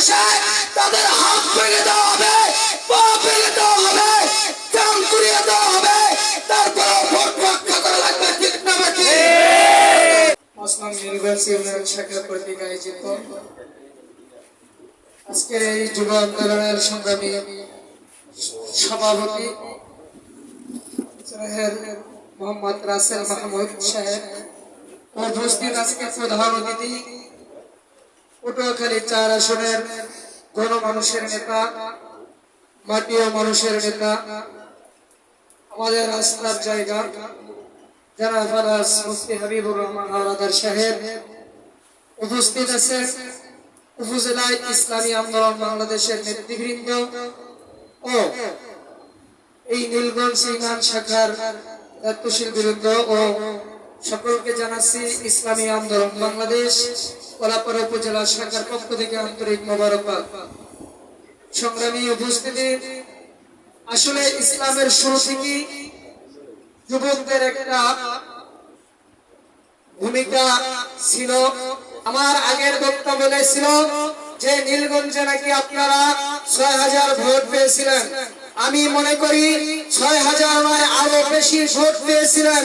আসে তাদের হাত ভেঙে দেওয়া হবে, পা ভেঙে দেওয়া হবে করিয়ে দেওয়া হবে তারপরে ভোট রক্ষা করা লাগবে ঠিক না মুসলিম ইউনিভার্সিটি উন্নয়ন শাখা এই যুব আন্দোলনের সংগ্রামী সভাপতি মোহাম্মদ রাসেল মাহমুদ সাহেব উপস্থিত আজকে প্রধান অতিথি। পটুয়াখালী চার আসনের গণমানুষের নেতা মাটি ও মানুষের নেতা, আমাদের রাস্তার জায়গা, যারা ফারাজ মুফতি হাবিবুর রহমান হাওলাদার সাহেব উপস্থিত আছেন, উপজেলায় ইসলামী আন্দোলন বাংলাদেশের নেতৃবৃন্দ ও এই নীলগঞ্জ ইমান শাখার দায়িত্বশীল বৃন্দ ও সকলকে জানাচ্ছি ইসলামী আন্দোলন বাংলাদেশ, কলাপাড়া উপজেলা শাখার পক্ষ থেকে আন্তরিক মোবারকবাদ। সংগ্রামী উপস্থিতি, আসলে ইসলামের শুরু থেকেই যুবকদের একটা ভূমিকা ছিল, আমার আগের বক্তা বলেছিল যে নীলগঞ্জে নাকি আপনারা ছয় হাজার ভোট পেয়েছিলেন। আমি মনে করি ছয় হাজার নয়, আরও বেশি ভোট পেয়েছিলেন।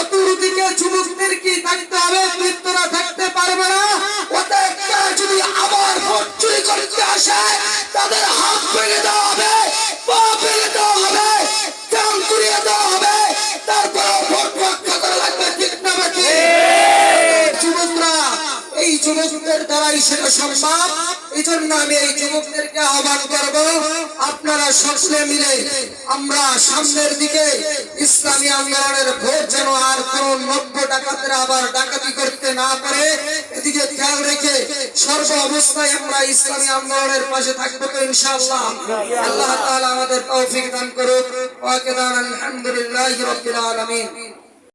চতুর্দিকে যুবকদের কি থাকতে হবে বৃত্তরা থাকতে পারবে না। ওদের যদি আবার ভোট চুরি করতে আসে, তাদের হাত ভেঙে দেওয়া যুবকদের দ্বারাই সেটা সম্ভব এই জন্য আমি এই যুবকদেরকে আহ্বান করব, আপনারা সকলে মিলে আমরা সামনের দিকে ইসলামী আন্দোলনের ভোট যেন আর কোন নব্য ডাকাতেরা আবার ডাকাতি করতে না পারে, এদিকে খেয়াল রেখে সর্ব অবস্থায় আমরা ইসলামী আন্দোলনের পাশে থাকব তো ইনশাআল্লাহ। আল্লাহ তাআলা আমাদের তৌফিক দান করুক। ওয়া আলহামদুলিল্লাহি রাব্বিল